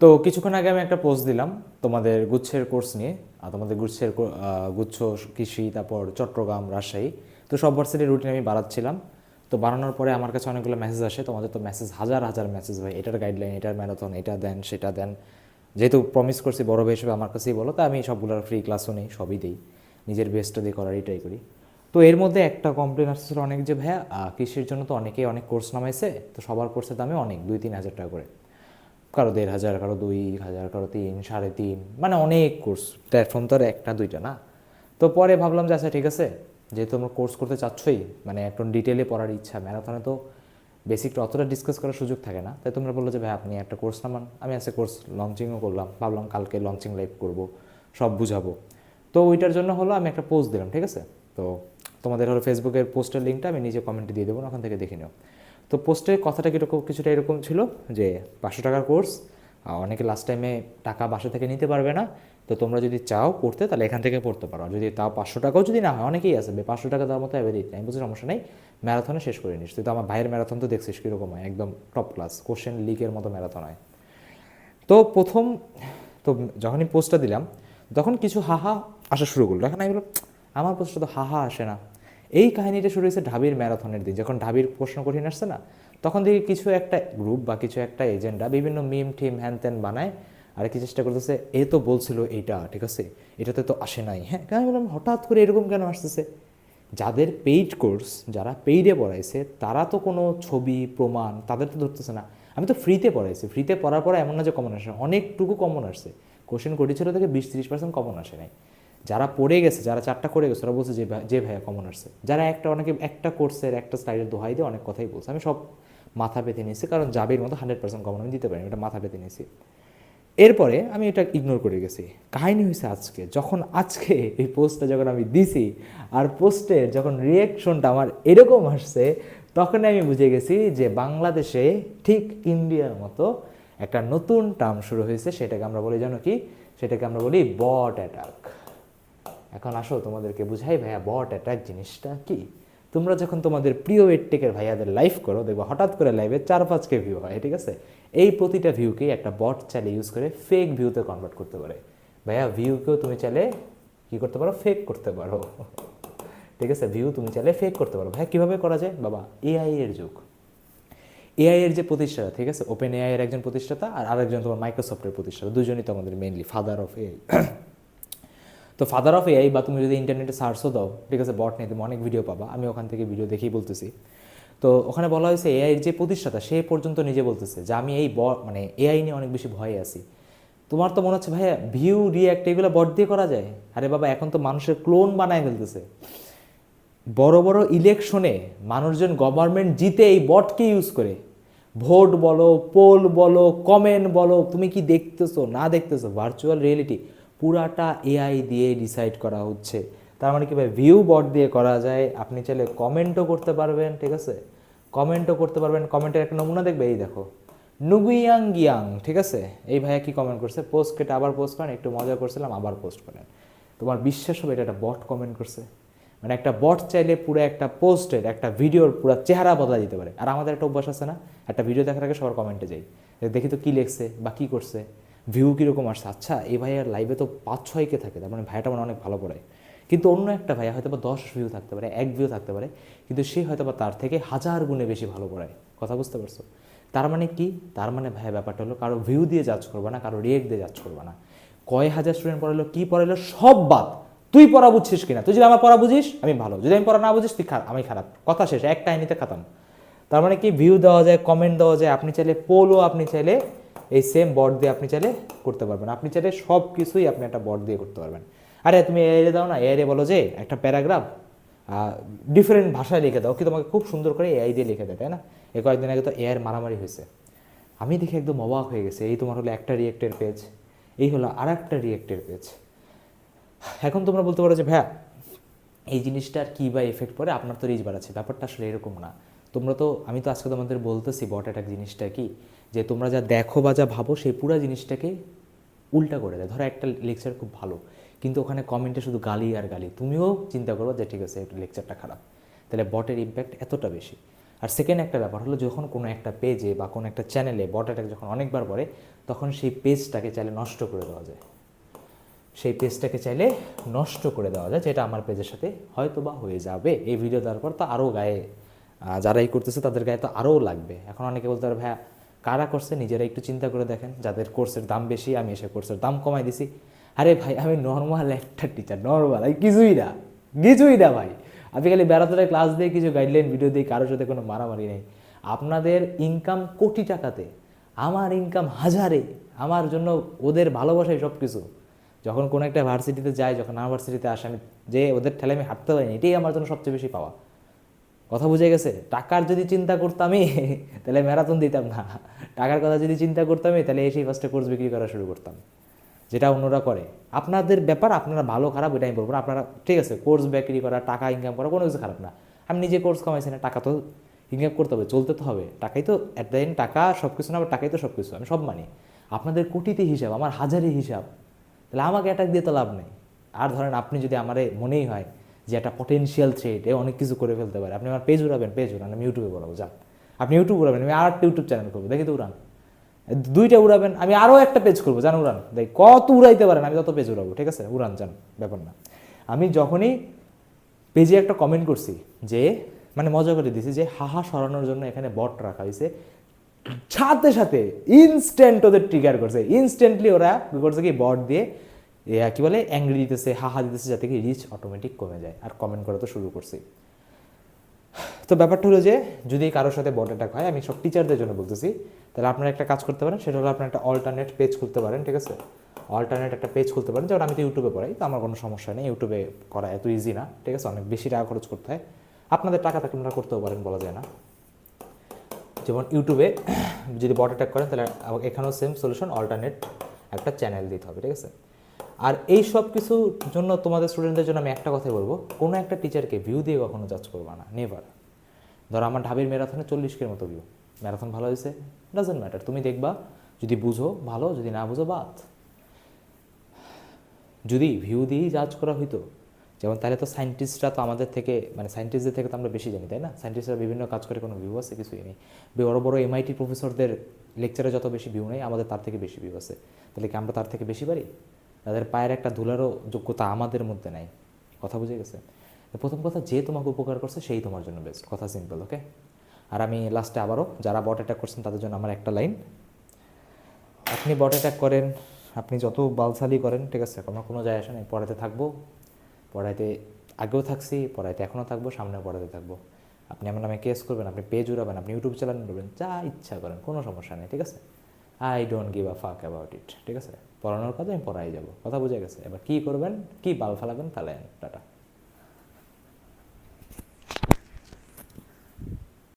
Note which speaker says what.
Speaker 1: তো কিছুক্ষণ আগে আমি একটা পোস্ট দিলাম তোমাদের গুচ্ছের কোর্স নিয়ে, আর তোমাদের গুচ্ছের গুচ্ছ, কৃষি, তারপর চট্টগ্রাম, রাজশাহী, তো সব ভার্সিটির রুটিন আমি বাড়াচ্ছিলাম। তো বানানোর পরে আমার কাছে অনেকগুলো মেসেজ আসে, তোমাদের তো মেসেজ হাজার হাজার মেসেজ ভাই, এটার গাইডলাইন এটার ম্যারাথন এটা দেন, সেটা দেন। যেহেতু প্রমিস করছি বড় ভাই হিসেবে আমার কাছেই বলো, তা আমি সবগুলোর ফ্রি ক্লাসও নেই, সবই দিই। নিজের বেস্টটা দিয়ে করারই ট্রাই করি। তো এর মধ্যে একটা কমপ্লেন আসছিল অনেক যে, ভাইয়া কৃষির জন্য তো অনেকেই অনেক কোর্স নামাইছে, তো সবার কোর্সের দামে অনেক, দুই, তিন হাজার টাকা করে। কারও দেড় হাজার, কারও দুই হাজার, কারও তিন, সাড়ে তিন মানে অনেক কোর্স প্ল্যাটফর্ম তো আর একটা, দুইটা না। তো পরে ভাবলাম যে আচ্ছা ঠিক আছে, যেহেতু আমরা কোর্স করতে চাচ্ছই মানে একটু ডিটেলে পড়ার ইচ্ছা ম্যারাথনে তো বেসিকটা অতটা ডিসকাস করার সুযোগ থাকে না। তাই তোমরা বলল যে, ভাই, আপনি একটা কোর্স নামান। আমি আজকে কোর্স লঞ্চিংও করলাম, ভাবলাম কালকে লঞ্চিং লাইভ করব, সব বুঝাবো। তো ওইটার জন্য হলো আমি একটা পোস্ট দিলাম, ঠিক আছে? তো তোমাদের হলো ফেসবুকের পোস্টের লিঙ্কটা আমি নিজে কমেন্টে দিয়ে দেবো, ওখান থেকে দেখে নিও। তো পোস্টের কথাটা কীরকম কিছুটা এরকম ছিল যে পাঁচশো টাকার কোর্স অনেকে লাস্ট টাইমে টাকা বাসা থেকে নিতে পারবে না। তো তোমরা যদি চাও পড়তে তাহলে এখান থেকে পড়তে পারো। যদি তাও পাঁচশো টাকাও যদি না হয়, অনেকেই আছে পাঁচশো টাকা দেওয়ার মতো অ্যাভেলিট নাই। বুঝে সমস্যা নেই ম্যারাথনে শেষ করে নিস। তুই তো আমার ভাইয়ের ম্যারাথন তো দেখছিস কীরকম হয়, একদম টপ ক্লাস কোশ্চেন লিকের মতো ম্যারাথন হয়। তো প্রথম, তো যখনই পোস্টটা দিলাম, তখন কিছু হাহা আসা শুরু করল। এখন আমি বললাম, আমার পোস্টটা তো হাহা আসে না। এই কাহিনীটা শুরু হয়েছে ঢাবির ম্যারাথনের দিন। যখন ঢাবির প্রশ্ন কঠিন আসছে না, তখন দেখি কিছু একটা গ্রুপ বা কিছু একটা এজেন্ডা বিভিন্ন মিম টিম হ্যান ত্যান বানায় আর কি চেষ্টা করতেছে, এ তো বলছিল এইটা, ঠিক আছে? এটাতে তো আসে নাই। হ্যাঁ কেন বললাম, হঠাৎ করে এরকম কেন আসতেছে? যাদের পেইড কোর্স যারা পেইডে পড়াইছে, তারা তো কোনো ছবি, প্রমাণ, তাদের তো ধরতেছে না। আমি তো ফ্রিতে পড়াইছি। ফ্রিতে পড়ার পর এমন না যে কমন আসে, অনেকটুকু কমন আসছে কোশ্চেন করেছিল থেকে বিশ, তিরিশ পার্সেন্ট কমন আসে নাই। যারা পড়ে গেছে, যারা চারটা করে গেছে, ওরা বলছে যে যে ভাইয়া কমন আসছে। যারা একটা অনেকে, একটা কোর্সের একটা স্লাইডের দোহাই দিয়ে অনেক কথাই বলছে। আমি সব মাথা পেতে নিয়েছি, কারণ জাবির মতো হান্ড্রেড পার্সেন্ট কমন আমি দিতে পারি এটা মাথা পেতে নিয়েছি। এরপরে আমি এটা ইগনোর করে গেছি। কাহিনী হয়েছে আজকে, যখন আজকে এই পোস্টটা যখন আমি দিছি, আর পোস্টের যখন রিয়েকশনটা আমার এরকম আসছে তখন আমি বুঝে গেছি যে বাংলাদেশে ঠিক ইন্ডিয়ার মতো একটা নতুন টার্ম শুরু হয়েছে, সেটাকে আমরা বলি, জানো কি? সেটাকে আমরা বলি বট অ্যাটাক এখন আসো তোমাদেরকে বুঝাই, ভাইয়া বট অ্যাটাক জিনিসটা কি? তোমরা যখন তোমাদের প্রিয় এডটেকের ভাইয়াদের লাইভ করো, দেখব হঠাৎ করে লাইভে চার পাঁচকে ভিউ হয়, ঠিক আছে? এই প্রতিটা ভিউকে একটা বট চাইলে ইউজ করে ফেক ভিউতে কনভার্ট করতে পারে। ভাইয়া ভিউকেও তুমি চাইলে কি করতে পারো? ফেক করতে পারো। ঠিক আছে? ভিউ তুমি চাইলে ফেক করতে পারো। ভাইয়া, কীভাবে করা যায়? বাবা এআই এর যুগ। এআই এর যে প্রতিষ্ঠাতা, ঠিক আছে? ওপেন এআই এর একজন প্রতিষ্ঠাতা আর আরেকজন তোমার মাইক্রোসফটের প্রতিষ্ঠাতা, দুজনই তো আমাদের মেইনলি ফাদার অফ এআই তো ফাদার অফ এআই বা তুমি যদি ইন্টারনেটে সার্চও দাও, ঠিক আছে বট নিয়ে তুমি অনেক ভিডিও পাবা। আমি ওখান থেকে ভিডিও দেখেই বলতেছি। তো ওখানে বলা হয়েছে এআই এর যে প্রতিষ্ঠাতা, সে পর্যন্ত নিজে বলতেছে যে, আমি এই ব মানে এআই নিয়ে অনেক বেশি ভয়ে আছি। তোমার তো মনে হচ্ছে, ভাইয়া ভিউ রিয়াক্ট এগুলো বট দিয়ে করা যায়? আরে বাবা, এখন তো মানুষের ক্লোন বানায় ফেলতেছে। বড় বড় ইলেকশনে মানুষজন গভর্নমেন্ট জিতে এই বটকে ইউজ করে। ভোট বলো পোল বলো কমেন্ট বলো, তুমি কি দেখতেছো, না দেখতেছো ভার্চুয়াল রিয়েলিটি পুরাটা এআই দিয়ে ডিসাইড করা হচ্ছে। তার মানে কি ভাই ভিউ বট দিয়ে করা যায়। আপনি চাইলে কমেন্টও করতে পারবেন, ঠিক আছে? কমেন্টও করতে পারবেন। কমেন্টের একটা নমুনা দেখবে, এই দেখো। নুগুইয়াং গিয়াং, ঠিক আছে? এই ভাইয়া কি কমেন্ট করছে? পোস্ট কেটে আবার পোস্ট করেন, একটু মজা করছিলাম, আবার পোস্ট করেন। তোমার বিশ্বাস হবে, এটা একটা বট কমেন্ট করছে। মানে একটা বট চাইলে পুরো একটা পোস্টের একটা ভিডিওর পুরো চেহারা বদলা দিতে পারে। আর আমাদের একটা অভ্যাস আছে না, একটা ভিডিও দেখার আগে সবার কমেন্টে যাই। দেখি তো কী লেখছে বা কী করছে। ভিউ কীরকম আসছে? আচ্ছা এই ভাইয়ার লাইভে তো পাঁচ ছয়কে থাকে, তার মানে ভাইয়াটা মানে অনেক ভালো পড়ায় কিন্তু অন্য একটা ভাইয়া হয়তো বা দশ ভিউ থাকতে পারে, এক ভিউ থাকতে পারে, কিন্তু সে হয়তো বা তার থেকে হাজার গুণে বেশি ভালো পড়ায় কথা বুঝতে পারছ? তার মানে কি? তার মানে ভাইয়া ব্যাপারটা হলো, কারও ভিউ দিয়ে জাজ করবে না, কারও রিয়েক্ট দিয়ে জাজ করবে না। কয় হাজার স্টুডেন্ট পড়ালো, কি পড়ালো, সব বাদ। তুই পড়া বুঝছিস কিনা? তুই যদি আমার পড়া বুঝিস, আমি ভালো। যদি আমি পড়া না বুঝিস, তুই খারাপ, আমি খারাপ। কথা শেষ, এক কাহিনিতে খাতাম। তার মানে কি? ভিউ দেওয়া যায় কমেন্ট দেওয়া যায়, আপনি চাইলে পোলও আপনি চাইলে এই সেম বট দিয়ে আপনি চাইলে করতে পারবেন। আপনি চাইলে সব কিছুই আপনি একটা বট দিয়ে করতে পারবেন। আরে, তুমি এআইরে দাও না এআইরে বলো যে একটা প্যারাগ্রাফ ডিফারেন্ট ভাষায় লিখে দাও। কি তোমাকে খুব সুন্দর করে এআই দিয়ে লিখে দেয়, তাই না? এই কয়েকদিন আগে তো এআইয়ের মারামারি হয়েছে। আমি দেখে একদম অবাক হয়ে গেছে, এই তোমার হলো একটা রিয়েক্টের পেজ এই হলো আর একটা রিয়েক্টের পেজ এখন তোমরা বলতে পারো যে ভ্যা এই জিনিসটার কী বা এফেক্ট পড়ে? আপনার তো রিচ বাড়াচ্ছে। ব্যাপারটা আসলে এরকম না। তোমরা তো, আমি তো আজকে তোমাদের বলতেছি বট অ্যাটাক জিনিসটা কি? যে তোমরা যা দেখো বা যা ভাবো সেই পুরো জিনিসটাকে উল্টা করে দেয়। ধরো একটা লেকচার খুব ভালো, কিন্তু ওখানে কমেন্টে শুধু গালি আর গালি। তুমিও চিন্তা করো যে ঠিক আছে লেকচারটা খারাপ। তাহলে বটের ইম্প্যাক্ট এতটা বেশি। আর সেকেন্ড একটা ব্যাপার হলো, যখন কোনো একটা পেজে বা কোনো একটা চ্যানেলে বট অ্যাটাক যখন অনেকবার পড়ে, তখন সেই পেজটাকে চাইলে নষ্ট করে দেওয়া যায়। সেই পেজটাকে চাইলে নষ্ট করে দেওয়া যায়, যেটা আমার পেজের সাথে হয়তো বা হয়ে যাবে। এই ভিডিও দেওয়ার পর তো আরও গায়ে যারা এই করতেছে, তাদের গায়ে তো আরও লাগবে। এখন অনেকে বলতে পারে, ভাইয়া, কারা করছে? নিজেরা একটু চিন্তা করে দেখেন। যাদের কোর্সের দাম বেশি, আমি এসে কোর্সের দাম কমাই দিছি। আরে ভাই, আমি নর্মাল একটা টিচার নর্মাল আমি কিছুই না। কিছুই না ভাই। আমি খালি বেড়াতে ক্লাস দিয়ে কিছু গাইডলাইন ভিডিও দিই কারোর সাথে কোনো মারামারি নেই। আপনাদের ইনকাম কোটি টাকাতে, আমার ইনকাম হাজারে, আমার জন্য ওদের ভালোবাসাই সব কিছু যখন কোনো একটা ভার্সিটিতে যাই যখন আমার ভার্সিটিতে আসে, আমি যে ওদের ঠেলে আমি হাঁটতে পারিনি, এটাই আমার জন্য সবচেয়ে বেশি পাওয়া। কথা বুঝে গেছে? টাকার যদি চিন্তা করতামই, তাহলে ম্যারাথন দিতাম না। টাকার কথা যদি চিন্তা করতামই, তাহলে এসেই ফার্স্টে কোর্স বিক্রি করা শুরু করতাম। যেটা অন্যরা করে। আপনাদের ব্যাপার, আপনারা ভালো, খারাপ এটা আমি বলব। আপনারা, ঠিক আছে কোর্স বিক্রি করা, টাকা ইনকাম করা, কোনো কিছু খারাপ না। আমি নিজে কোর্স কমাইছি না, টাকা তো ইনকাম করতে হবে, চলতে তো হবে। টাকাই তো অ্যাট দ্য এন্ড টাকা সব কিছু না আবার টাকাই তো সব কিছু আমি সব মানি। আপনাদের কোটিতে হিসাব, আমার হাজারে হিসাব। তাহলে আমাকে অ্যাটাক দিয়ে তো লাভ নেই। আর ধরেন আপনি যদি আমারে মনেই হয় যে একটা পটেনশিয়াল থ্রেড এ অনেক কিছু করে ফেলতে পারে। আপনি আমার পেজ উড়াবেন পেজ উড়ান, আমি ইউটিউবে বলাবো যান। আপনি ইউটিউব উড়াবেন, আমি আর একটা ইউটিউব চ্যানেল করব দেখি তো উড়ান। দুইটা উড়াবেন, আমি আরও একটা পেজ করব জান উড়ান। দেখ, কত উড়াইতে পারেন, আমি তত পেজ উড়াবো, ঠিক আছে? উড়ান, যান, ব্যাপার না। আমি যখনই পেজে একটা কমেন্ট করছি যে মানে মজা করে দিছি যে হাহা সরানোর জন্য এখানে বট রাখা হয়েছে সাথে সাথে ইনস্ট্যান্ট ওদের ট্রিগার করছে। ইনস্ট্যান্টলি ওরা করছে কি বট দিয়ে কি বলে অ্যাংরি দিতেছে হাহা দিতেছে, যাতে কি রিচ অটোমেটিক কমে যায়। আর কমেন্ট করা তো শুরু করছি। তো ব্যাপারটা হলো যে, যদি কারোর সাথে বট অ্যাটাক হয়, আমি সব টিচারদের জন্য বলতেছি, তাহলে আপনারা একটা কাজ করতে পারেন, সেটা হলো আপনার একটা অল্টারনেট পেজ খুলতে পারেন, ঠিক আছে? অল্টারনেট একটা পেজ খুলতে পারেন, যেমন আমি তো ইউটিউবে পড়াই, তো আমার কোনো সমস্যা নেই ইউটিউবে করা এত ইজি না, ঠিক আছে? অনেক বেশি টাকা খরচ করতে হয়। আপনাদের টাকা থাকলে আপনারা করতেও পারেন, বলা যায় না। যেমন ইউটিউবে যদি বট অ্যাটাক করেন, তাহলে এখানেও সেম সলিউশন অল্টারনেট একটা চ্যানেল দিতে হবে, ঠিক আছে? আর এই সব কিছুর জন্য তোমাদের স্টুডেন্টদের জন্য আমি একটা কথাই বলব, কোনো একটা টিচারকে ভিউ দিয়ে কখনো জাজ করবা না নেভার ধরো আমার ঢাবির ম্যারাথনে চল্লিশ কের মতো ভিউ ম্যারাথন ভালো হয়েছে ডাজেন্ট ম্যাটার তুমি দেখবা, যদি বুঝো ভালো, যদি না বুঝো বাদ। যদি ভিউ দিয়েই জাজ করা হইতো, যেমন তাহলে তো সায়েন্টিস্টরা তো আমাদের থেকে মানে সায়েন্টিস্টদের থেকে তো আমরা বেশি জানি, তাই না? সায়েন্টিস্টরা বিভিন্ন কাজ করে, কোনো ভিউ আছে কিছুই নেই। বড় বড় এমআইটি প্রফেসরদের লেকচারে যত বেশি ভিউ নেই, আমাদের তার থেকে বেশি ভিউ আছে। তাহলে কি আমরা তার থেকে বেশি পারি? তাদের পায়ের একটা ধুলারও যোগ্যতা আমাদের মধ্যে নাই। কথা বুঝে গেছে? প্রথম কথা, যে তোমাকে উপকার করছে সেই তোমার জন্য বেস্ট কথা সিম্পল ওকে আর আমি লাস্টে আবারও, যারা বট অ্যাটাক করছেন, তাদের জন্য আমার একটা লাইন আপনি বট অ্যাটাক করেন, আপনি যত বালসালি করেন, ঠিক আছে? আমার কোনো যায় আসে নাই। পড়াতে থাকব, পড়াইতে আগেও থাকছি, পড়াইতে এখনও থাকব, সামনেও পড়াতে থাকব। আপনি আমার নামে কেস করবেন, আপনি পেজ উড়াবেন, আপনি ইউটিউব চ্যানেল করবেন, যা ইচ্ছা করেন, কোনো সমস্যা নেই, ঠিক আছে? আই ডোন্ট গিভ আ ফাক অ্যাবাউট ইট ঠিক আছে? পড়ানোর কাজে আমি পড়াই যাব। কথা বুঝে গেছে। এবার কী করবেন? কী বাল ফেলাবেন? ফেলেন টাটা।